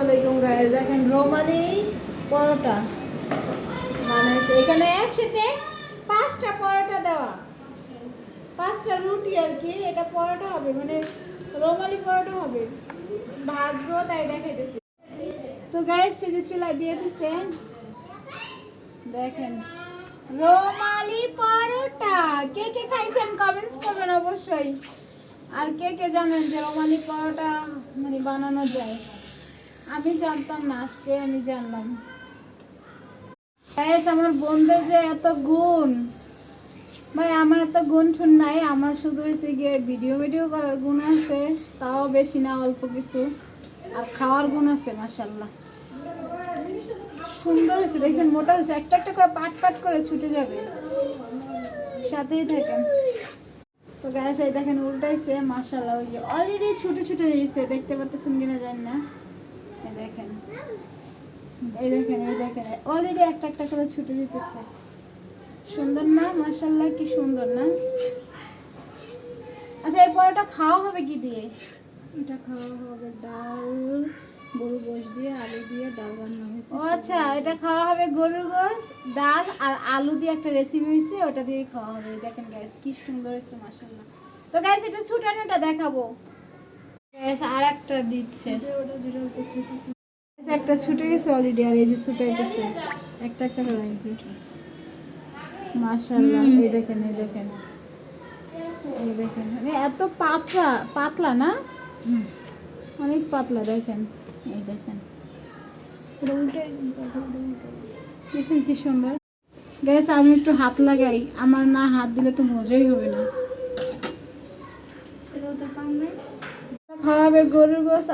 আলাইকুম গাইস দেখেন রোমালি পরোটা। বানাইছে এখানে একসাথে পাঁচটা পরোটা দেওয়া। পাঁচটা রুটি আর কি, এটা পরোটা হবে। মানে রোমালি পরোটা হবে। ভাজবো, তাই দেখাইতেছি। তো গাইস সেজে চুলা দিয়ে দিছে দেখেন রোমালি পরোটা। কে কে খাইছেন কমেন্টস করবেন অবশ্যই। আর কে কে জানেন যে রোমালি পরোটা মানে বানানো যায়? আমি জানতাম না আজকে আমি জানলাম। আমার বন্ধুর যে এত গুণ। ভাই, আমার এত গুণ ঠুন নাই, আমার শুধু হয়েছে গিয়ে ভিডিও ভিডিও করার গুণ আছে, তাও বেশি না, অল্প কিছু। আর খাওয়ার গুণ আছে মাসাল্লাহ সুন্দর হয়েছে দেখছেন, মোটা হয়েছে একটা একটা করে পাট পাট করে ছুটে যাবে। সাথেই থাকেন। তো গ্যাস এই দেখেন, উল্টাইছে মাসাল্লাহ ওই যে অলরেডি ছুটে ছুটে গেছে দেখতে পাচ্ছেন কিনা জানি না। দেখেন। এই দেখেন এই দেখেন অলরেডি একটা একটা করে ছুটে যেতেছে সুন্দর না? মাসাল্লাহ কি সুন্দর না? আচ্ছা এই পরোটা খাওয়া হবে কি দিয়ে? এটা খাওয়া হবে ডাল গরু গোশ দিয়ে আলু দিয়ে ডাল রান্না হয়েছে। ও আচ্ছা এটা খাওয়া হবে গরুর গোস ডাল আর আলু দিয়ে একটা রেসিপি হয়েছে ওটা দিয়ে খাওয়া হবে। দেখেন গ্যাস কি সুন্দর হয়েছে মাসাল্লাহ তো গ্যাস এটা ছুটানোটা দেখাবো। আর একটা দিচ্ছে। একটা ছুটে গেছে অলরেডি আর এই যে ছুটাইতেছে। একটা একটা করে এই মাশাআল্লাহ এই দেখেন এই দেখেন। এই দেখেন। মানে এত পাতলা পাতলা না? অনেক পাতলা দেখেন। এই দেখেন। দেখছেন কি সুন্দর। গ্যাস আমি একটু হাত লাগাই। আমার না হাত দিলে তো মজাই হবে না। খাওয়াবে গরুর গোস